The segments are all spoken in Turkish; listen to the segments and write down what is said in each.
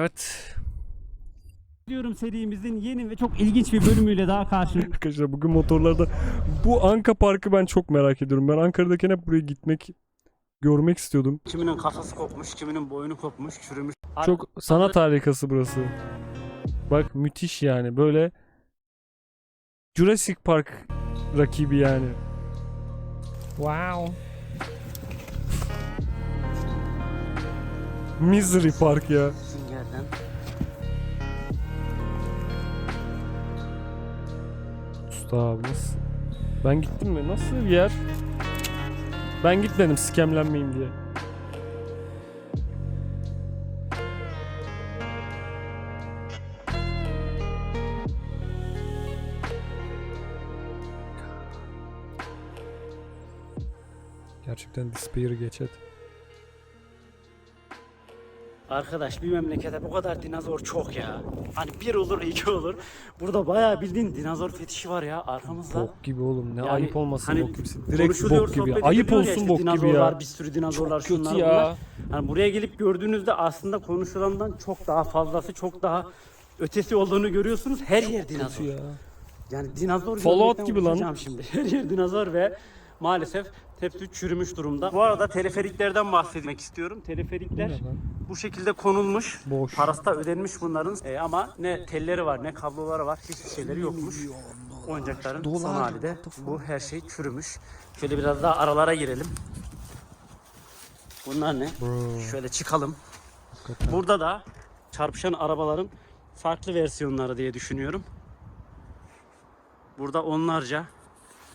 Evet. diyorum serimizin yeni ve çok ilginç bir bölümüyle daha karşınızdayım. Arkadaşlar bugün motorlarda bu Anka Parkı ben çok merak ediyorum. Ben Ankara'dayken hep buraya gitmek görmek istiyordum. Kiminin kafası kopmuş, kiminin boynu kopmuş, çürümüş. Çok sanat harikası burası. Bak müthiş yani böyle Jurassic Park rakibi yani. Wow. Misery Park ya. Süngerden. Usta abimiz. Ben gittim mi? Nasıl bir yer? Ben gitmedim skemlenmeyeyim diye. Gerçekten Despair geçet. Arkadaş bir memlekete bu kadar dinozor çok ya. Hani bir olur iki olur. Burada bayağı bildiğin dinozor fetişi var ya arkamızda. Bok gibi oğlum ne Yani ayıp olmasın hani bok gibisi. Direkt bok gibi. Ayıp ya olsun işte bok gibi dinozorlar, ya. Bir sürü dinozorlar Çok şunlar kötü bunlar. ya. Hani buraya gelip gördüğünüzde aslında konuşulandan çok daha fazlası, çok daha ötesi olduğunu görüyorsunuz. Her yer dinozor. Ya. Yani dinozor Fallout gibi lan. şimdi. Her yer dinozor ve maalesef hepsi çürümüş durumda. Bu arada teleferiklerden bahsetmek istiyorum. Teleferikler Bu şekilde konulmuş. Boş. Parası da ödenmiş bunların. E, ama ne telleri var ne kabloları var. Hiçbir şeyleri yokmuş. Oyuncakların son Dolar. hali de bu her şey çürümüş. Şöyle biraz daha aralara girelim. Bunlar ne? Bro. Şöyle çıkalım. hakikaten. Burada da çarpışan arabaların farklı versiyonları diye düşünüyorum. Burada onlarca.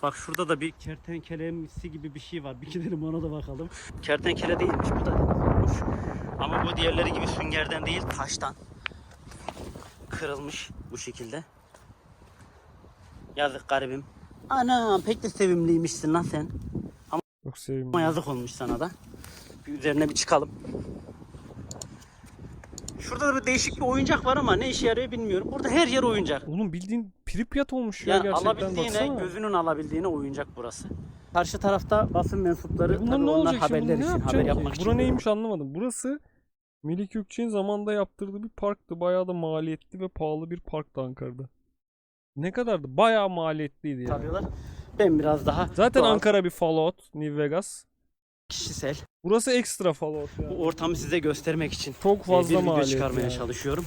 Bak şurada da bir kertenkelemsi gibi bir şey var. Bir gidelim ona da bakalım. Kertenkele değilmiş bu da. Ama bu diğerleri gibi süngerden değil taştan. Kırılmış bu şekilde. Yazık garibim. Anam pek de sevimliymişsin lan sen. Çok sevimli. Ama yazık olmuş sana da. Bir üzerine bir çıkalım. Şurada da bir değişik bir oyuncak var ama ne işe yarıyor bilmiyorum. Burada her yer oyuncak. Oğlum bildiğin Pripyat olmuş ya Yani gerçekten alabildiğine, baksana. gözünün alabildiğine oyuncak burası. Karşı tarafta basın mensupları Ya Bunlar ne onlar olacak şimdi? haberler için, haber yapmak için. Bura neymiş anlamadım. Burası Melik Gökçe'nin zamanında yaptırdığı bir parktı. Bayağı da maliyetli ve pahalı bir parktı Ankara'da. Ne kadardı? Bayağı maliyetliydi yani. Yapıyorlar. Ben biraz daha Zaten doğal, Ankara bir Fallout, New Vegas. kişisel Burası ekstra Fallout bu yani. ortamı size göstermek için Çok e, fazla bir video maliyet çıkarmaya yani. çalışıyorum.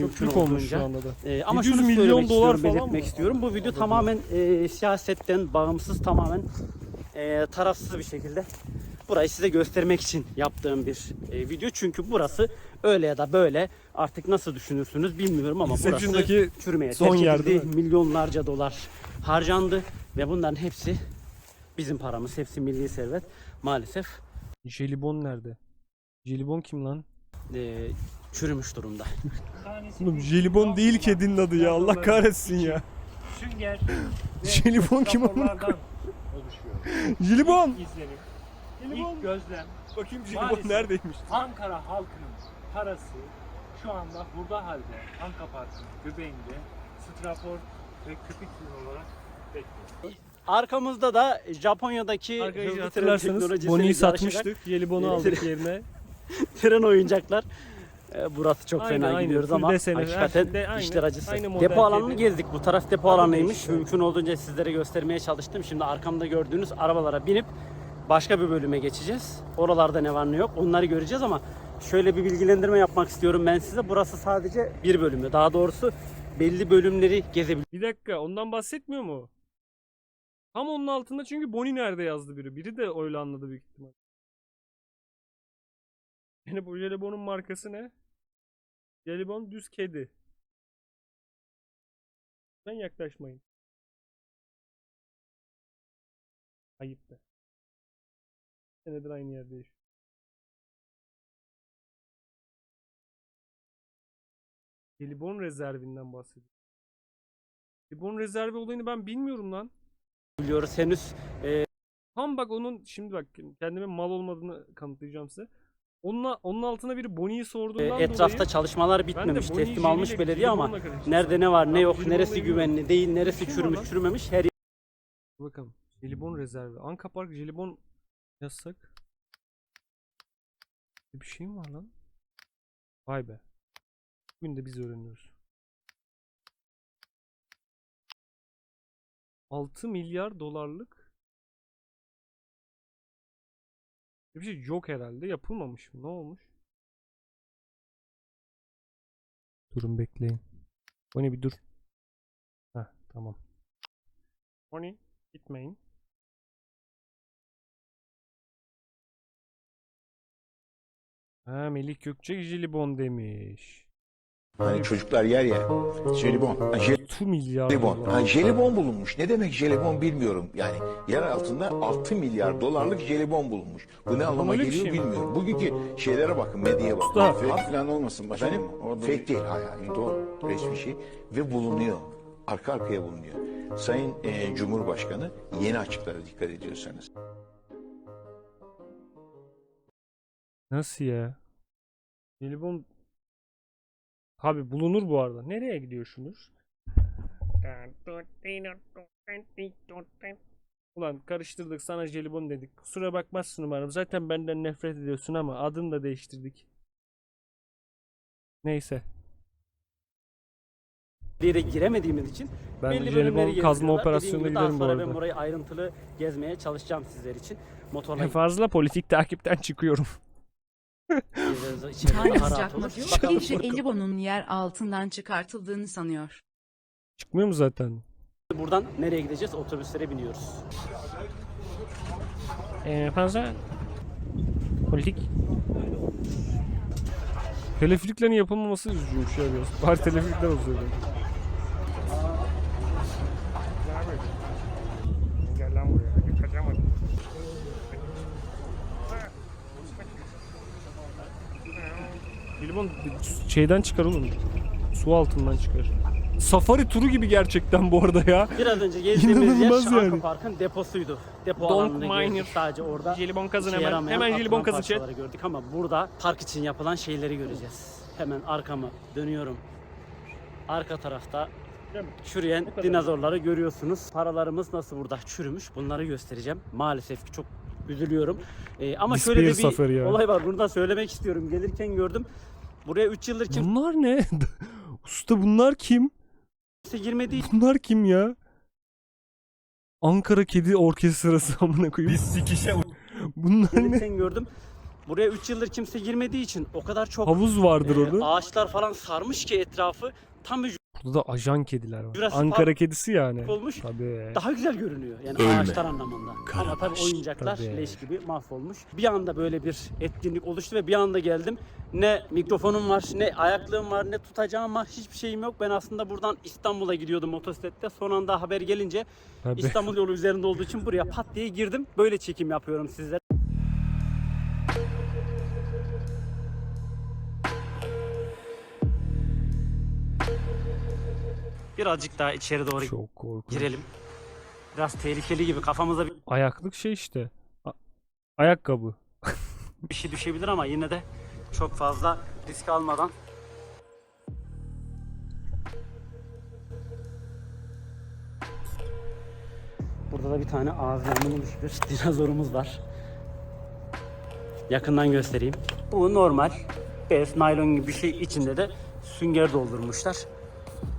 Çok Mümkün büyük olmuş şu olduğunca. anda da. Ee, ama 700 şunu milyon söylemek dolar istiyorum, falan belirtmek mı? istiyorum. Bu video Anladım. tamamen e, siyasetten bağımsız, tamamen e, tarafsız bir şekilde burayı size göstermek için yaptığım bir e, video. Çünkü burası öyle ya da böyle artık nasıl düşünürsünüz bilmiyorum ama burası çürümeye son terk edildi. Milyonlarca dolar harcandı ve bunların hepsi bizim paramız, hepsi milli servet. Maalesef Jelibon nerede? Jelibon kim lan? e, çürümüş durumda. Oğlum Jelibon değil kedinin adı ya. Allah kahretsin ya. Sünger Jelibon kim amına oluşuyor. Jelibon. İzlenim, Jelibon. ilk gözlem, Bakayım Maalesef. neredeymiş? Ankara halkının parası şu anda burada halde Anka Parkı'nın göbeğinde strafor ve köpük yıl olarak bekliyor. Arkamızda da Japonya'daki Arkadaşlar hızlı tren hatırlarsanız yarışarak satmıştık. Jelibon'u aldık yerine. tren oyuncaklar. Ee, burası çok Aynen, fena aynen. gidiyoruz Full ama her hakikaten şey de aynı, işler acısı. aynı model Depo alanını gezdik. Bu taraf depo Adı alanıymış. değişti. Mümkün olduğunca sizlere göstermeye çalıştım. Şimdi arkamda gördüğünüz arabalara binip başka bir bölüme geçeceğiz. Oralarda ne var ne yok onları göreceğiz ama şöyle bir bilgilendirme yapmak istiyorum ben size. Burası sadece bir bölümü. Daha doğrusu belli bölümleri gezebiliyoruz. Bir dakika ondan bahsetmiyor mu? Tam onun altında çünkü Bonnie nerede yazdı biri. Biri de öyle anladı büyük ihtimal. Yani bu Jelibon'un markası ne? Jelibon düz kedi. Ben yaklaşmayın. Ayıp be. Senedir aynı yerde yaşıyor. Jelibon rezervinden bahsediyor. Jelibon rezervi olayını ben bilmiyorum lan. Henüz Tam bak onun şimdi bak kendime mal olmadığını kanıtlayacağım size. Onun, onun altına biri Bonnie'yi e, sorduğundan etrafta dolayı çalışmalar bitmemiş. Teslim almış belediye ama nerede ne var ne yok, neresi güvenli değil, neresi Bir şey çürümüş çürümemiş her Bakalım. Jelibon rezervi. Anka Park jelibon yazsak. Bir şey mi var lan? Vay be. Bugün de biz öğreniyoruz. 6 milyar dolarlık bir şey yok herhalde. Yapılmamış mı? Ne olmuş? Durun bekleyin. Bonnie bir dur. Heh tamam. Bonnie gitmeyin. Ha Melih Gökçek jelibon demiş. Hani çocuklar yer ya. Jelibon. Ha, 6 milyar jelibon. dolar. Ha, jelibon bulunmuş. Ne demek jelibon bilmiyorum. Yani yer altında 6 milyar dolarlık jelibon bulunmuş. Bu ne anlama öyle bir geliyor şey mi? bilmiyorum. Bugünkü şeylere bakın, medyaya bakın. Usta. Fake falan olmasın başkanım. Fake değil. Hayır, hayır, doğru. Resmi şey. Ve bulunuyor. Arka arkaya bulunuyor. Sayın e, Cumhurbaşkanı yeni açıklara dikkat ediyorsanız. Nasıl ya? Jelibon Tabi bulunur bu arada. Nereye gidiyorsunuz? Ulan karıştırdık sana jelibon dedik. Kusura bakmazsın umarım. Zaten benden nefret ediyorsun ama adını da değiştirdik. Neyse. bir yere giremediğimiz için Ben belli jelibon kazma operasyonuna giderim bu sonra Ben arada. burayı ayrıntılı gezmeye çalışacağım sizler için. Motorla Fazla politik takipten çıkıyorum. sıcakma olur. diyor Jelibon'un yer altından çıkartıldığını sanıyor. Çıkmıyor mu zaten? buradan nereye gideceğiz? Otobüslere biniyoruz. Ee, fazla politik. Teleferiklerin yapılmaması üzücüymüş ya biraz. Bari teleferikler olsaydı. Gel lan buraya. Kaçamadım. Bilbon şeyden çıkar oğlum. Su altından çıkar. Safari turu gibi gerçekten bu arada ya. Biraz önce gezdiğimiz yer İnanılmaz yani. Park'ın deposuydu. Depo Donk alanını Miner. gezdik sadece orada. Jelibon kazın işe hemen. yaramayan Hemen jelibon atılan kazın chat. parçaları gördük ama burada park için yapılan şeyleri göreceğiz. Hemen arkamı dönüyorum. Arka tarafta çürüyen dinozorları görüyorsunuz. Paralarımız nasıl burada çürümüş bunları göstereceğim. Maalesef ki çok üzülüyorum. Ee, ama Despair şöyle de bir Safari ya. olay var. Bunu da söylemek istiyorum. Gelirken gördüm. Buraya 3 yıldır kimse Bunlar ne? Usta bunlar kim? girmediği Bunlar kim ya? Ankara Kedi Orkestrası amına koyayım. Biz sikişe Bunlar ne? gelirken gördüm. Buraya 3 yıldır kimse girmediği için o kadar çok Havuz vardır Ee, orada. ağaçlar falan sarmış ki etrafı tam bir Burada da ajan kediler var. Jurassic Ankara Park kedisi yani. olmuş. Tabii. Daha güzel görünüyor yani Ölme. ağaçlar anlamında. Ama tabii oyuncaklar Tabii. leş gibi mahvolmuş. Bir anda böyle bir etkinlik oluştu ve bir anda geldim. Ne mikrofonum var, ne ayaklığım var, ne tutacağım var. Hiçbir şeyim yok. Ben aslında buradan İstanbul'a gidiyordum motosiklette. Son anda haber gelince Tabii. İstanbul yolu üzerinde olduğu için buraya pat diye girdim. Böyle çekim yapıyorum sizlere. Birazcık daha içeri doğru Çok korkunç. girelim. Biraz tehlikeli gibi kafamıza bir Ayaklık şey işte. A- ayakkabı. bir şey düşebilir ama yine de çok fazla risk almadan Burada da bir tane yamulmuş bir dinozorumuz var. Yakından göstereyim. Bu normal bez, naylon gibi bir şey içinde de sünger doldurmuşlar.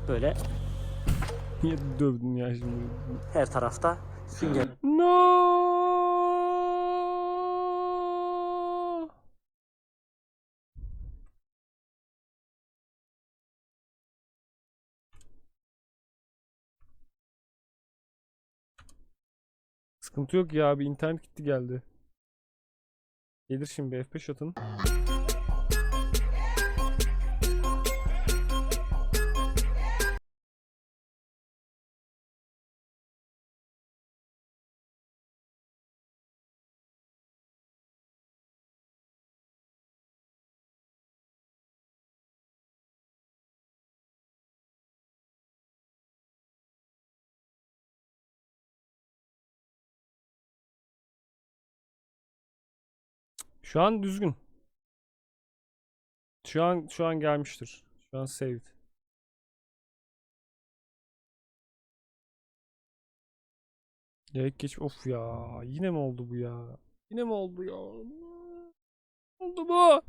Böyle Niye dövdün ya şimdi? her tarafta sünger. No. Sıkıntı yok ya bir internet gitti geldi. Gelir şimdi bir F5 atın. Şu an düzgün. Şu an şu an gelmiştir. Şu an saved. Gerek geç. Of ya. Yine mi oldu bu ya? Yine mi oldu ya? Oldu mu?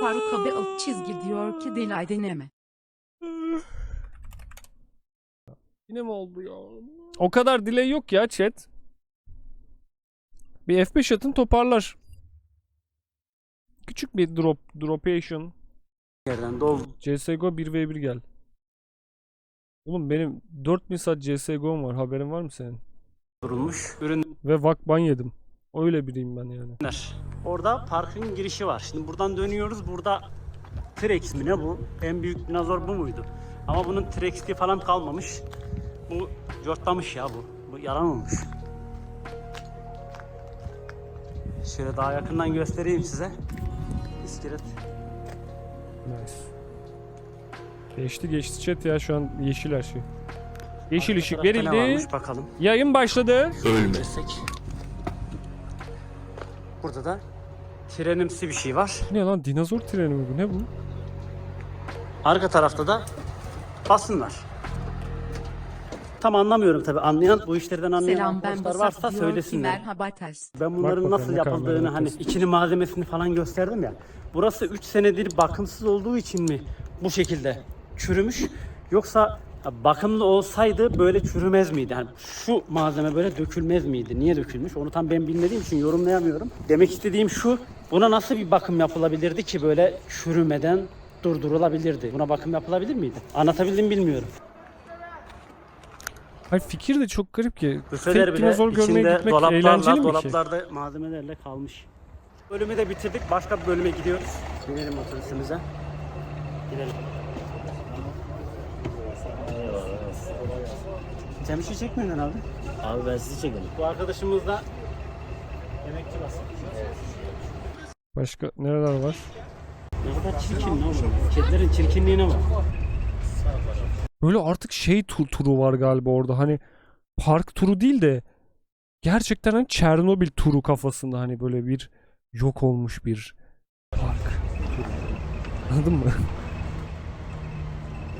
Faruk abi alt çizgi diyor ki delay deneme. Yine mi oldu ya? O kadar delay yok ya chat. Bir F5 atın toparlar. Küçük bir drop, dropation. Yerden doldu. CSGO 1v1 gel. Oğlum benim 4000 saat CSGO'm var. Haberin var mı senin? Durulmuş ürünler. Ve vakban yedim. Öyle biriyim ben yani. Orada parkın girişi var. Şimdi buradan dönüyoruz. Burada T-Rex mi ne bu? En büyük dinozor bu muydu? Ama bunun T-Rex'liği falan kalmamış. Bu cortlamış ya bu. Bu yalan olmuş. Şöyle daha yakından göstereyim size. İskelet. Nice. Geçti geçti chat ya şu an yeşil her şey. Yeşil ışık Tarafta ne verildi. varmış bakalım. Yayın başladı. Desek. Burada da trenimsi bir şey var. Ne lan dinozor treni mi bu? Ne bu? Arka tarafta da basın var. Tam anlamıyorum tabi. Anlayan bu işlerden anlayan Selam ben arkadaşlar Basat varsa diyor ki söylesinler. merhaba ters. Ben bunların bakalım nasıl ne kadar yapıldığını hani içini malzemesini falan gösterdim ya. Burası 3 senedir bakımsız olduğu için mi bu şekilde çürümüş yoksa bakımlı olsaydı böyle çürümez miydi? Yani şu malzeme böyle dökülmez miydi? Niye dökülmüş? Onu tam ben bilmediğim için yorumlayamıyorum. Demek istediğim şu. Buna nasıl bir bakım yapılabilirdi ki böyle çürümeden durdurulabilirdi? Buna bakım yapılabilir miydi? Anlatabildim bilmiyorum. Hayır fikir de çok garip ki. Büfeler bile dinozor görmeye içinde gitmek dolaplarla, eğlenceli mi ki? dolaplarda malzemelerle kalmış. Bölümü de bitirdik. Başka bir bölüme gidiyoruz. Binelim otobüsümüze. Gidelim. Sen bir şey çekmiyorsun abi. Abi ben sizi çekelim. Bu arkadaşımız da emekçi basın. Başka nereler var? Ne kadar çirkin ne oğlum. Kedilerin çirkinliğine bak. Böyle artık şey tu- turu var galiba orada. Hani park turu değil de gerçekten hani Çernobil turu kafasında hani böyle bir yok olmuş bir park. Anladın mı?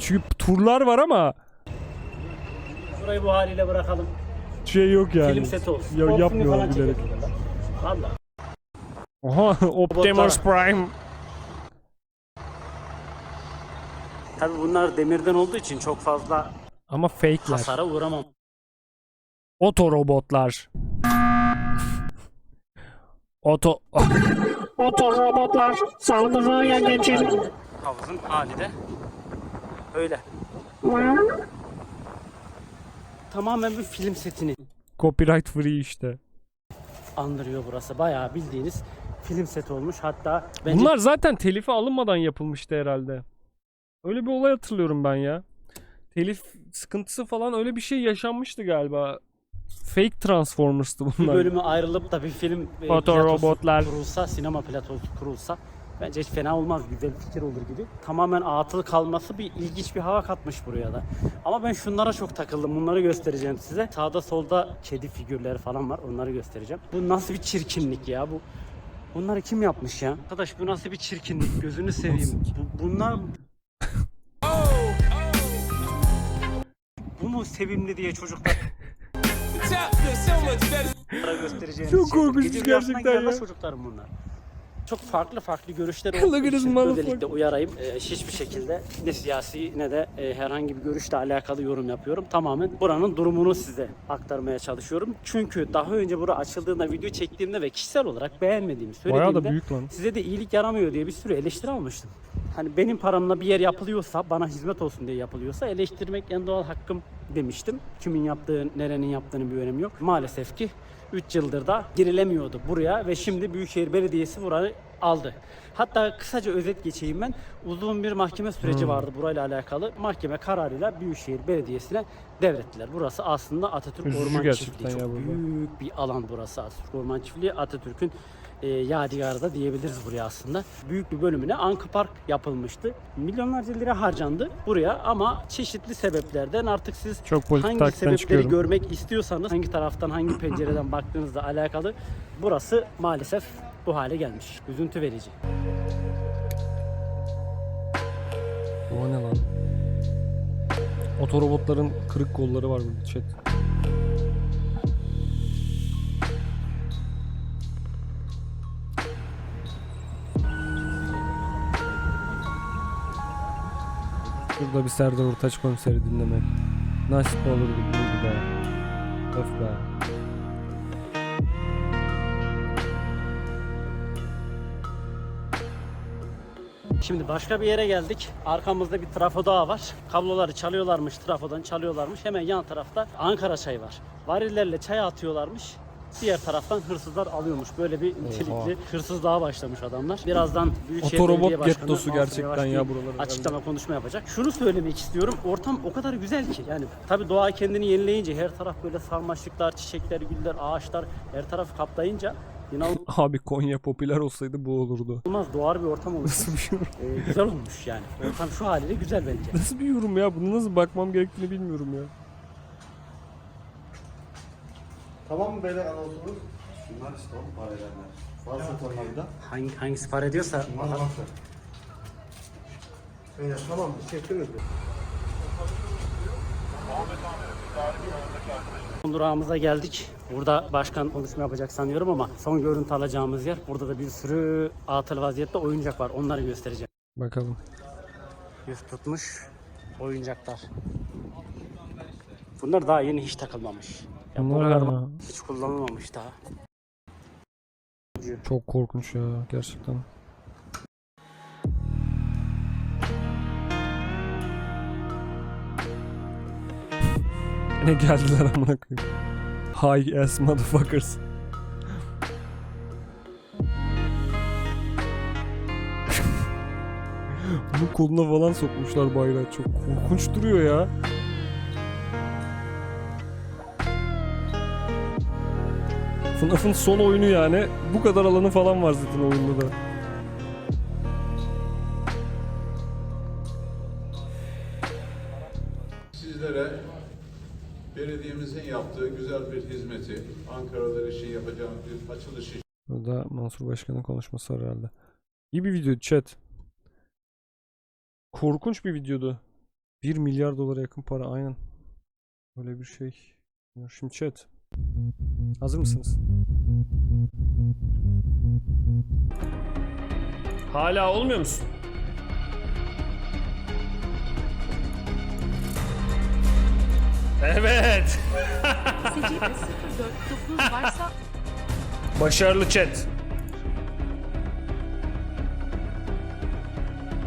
Çünkü turlar var ama Burayı bu haliyle bırakalım. şey yok yani. Film seti olsun. Ya, Kork filmi yapmıyorlar falan bilerek. çekelim. Aha Optimus Prime. Tabi bunlar demirden olduğu için çok fazla Ama fake'ler. hasara uğramam. Otorobotlar. Oto... Otorobotlar saldırıya geçin. Havuzun hali de öyle. Tamamen bir film setini Copyright free işte. andırıyor burası. Bayağı bildiğiniz film seti olmuş. Hatta bence Bunlar zaten telife alınmadan yapılmıştı herhalde. Öyle bir olay hatırlıyorum ben ya. Telif sıkıntısı falan öyle bir şey yaşanmıştı galiba. Fake Transformers'tı bir bunlar. bölümü ayrılıp da bir film e, Fotorobotlar. platosu kurulsa, sinema platosu kurulsa bence hiç fena olmaz. Güzel fikir olur gibi. Tamamen atıl kalması bir ilginç bir hava katmış buraya da. Ama ben şunlara çok takıldım. Bunları göstereceğim size. Sağda solda kedi figürleri falan var. Onları göstereceğim. Bu nasıl bir çirkinlik ya bu. Bunları kim yapmış ya? Arkadaş bu nasıl bir çirkinlik? Gözünü seveyim. Bu, bunlar mu sevimli diye çocuklar göstereceğiniz Çok şey. korkunç Gece rüyasına gerçekten giremez ya. çocuklarım bunlar. Çok farklı farklı görüşler Look olduğu at için motherfucker. özellikle uyarayım. Ee, hiçbir şekilde ne siyasi ne de e, herhangi bir görüşle alakalı yorum yapıyorum. Tamamen buranın durumunu size aktarmaya çalışıyorum. Çünkü daha önce bura açıldığında video çektiğimde ve kişisel olarak beğenmediğimi Bayağı söylediğimde da büyük lan. size de iyilik yaramıyor diye bir sürü eleştiri almıştım. Hani benim paramla bir yer yapılıyorsa, bana hizmet olsun diye yapılıyorsa eleştirmek en doğal hakkım demiştim. Kimin yaptığı, nerenin yaptığının bir önemi yok. Maalesef ki 3 yıldır da girilemiyordu buraya ve şimdi Büyükşehir Belediyesi burayı aldı. Hatta kısaca özet geçeyim ben. Uzun bir mahkeme süreci vardı burayla alakalı. Mahkeme kararıyla Büyükşehir Belediyesi'ne devrettiler. Burası aslında Atatürk Üzücü Orman Çiftliği. Çok burada. büyük bir alan burası Atatürk Orman Çiftliği. Atatürk'ün e, yadigarı da diyebiliriz buraya aslında. Büyük bir bölümüne Ankapark yapılmıştı. Milyonlarca lira harcandı buraya ama çeşitli sebeplerden artık siz Çok hangi sebepleri çıkıyorum. görmek istiyorsanız hangi taraftan hangi pencereden baktığınızla alakalı burası maalesef bu hale gelmiş. Üzüntü verici. O ne lan? Otorobotların kırık kolları var burada chat. Şurada bir Serdar Ortaç konseri dinlemek. Nasip olur gibi be. Öf be. Şimdi başka bir yere geldik. Arkamızda bir trafo daha var. Kabloları çalıyorlarmış, trafodan çalıyorlarmış. Hemen yan tarafta Ankara çayı var. Varillerle çay atıyorlarmış. Diğer taraftan hırsızlar alıyormuş. Böyle bir nitelikli hırsızlığa başlamış adamlar. Birazdan Büyükşehir Otorobot Belediye Başkanı gettosu Mansur gerçekten Yavaş ya bir buraları. Açıklama konuşma yapacak. Şunu söylemek istiyorum. Ortam o kadar güzel ki. Yani tabii doğa kendini yenileyince her taraf böyle sarmaşıklar, çiçekler, güller, ağaçlar her tarafı kaplayınca inanılmaz Abi Konya popüler olsaydı bu olurdu. doğar bir ortam olmuş. Nasıl bir yorum? Ee, güzel olmuş yani. Ortam şu haliyle güzel bence. Nasıl bir yorum ya? Bunu nasıl bakmam gerektiğini bilmiyorum ya. Tamam mı beyler anonsumuz? Şunlar işte oğlum para edenler. Varsa Konya'da. Hangi, hangisi para ediyorsa Şunlar varsa. Beyler tamam mı? Teşekkür ederim. son durağımıza geldik. Burada başkan konuşma yapacak sanıyorum ama son görüntü alacağımız yer. Burada da bir sürü atıl vaziyette oyuncak var. Onları göstereceğim. Bakalım. Yüz tutmuş oyuncaklar. Bunlar daha yeni hiç takılmamış. Ya bu Bunlar hiç kullanılmamış daha. Çok korkunç ya gerçekten. Ne geldiler amına koyayım. High ass motherfuckers. Bunu koluna falan sokmuşlar bayrağı. Çok korkunç duruyor ya. FNAF'ın son oyunu yani. Bu kadar alanı falan var zaten oyunda da. Mansur Başkan'ın konuşması var herhalde. İyi bir video chat. Korkunç bir videodu. 1 milyar dolara yakın para aynen. Öyle bir şey. Şimdi chat. Hazır mısınız? Hala olmuyor musun? Evet. Secde 049 varsa Başarılı chat.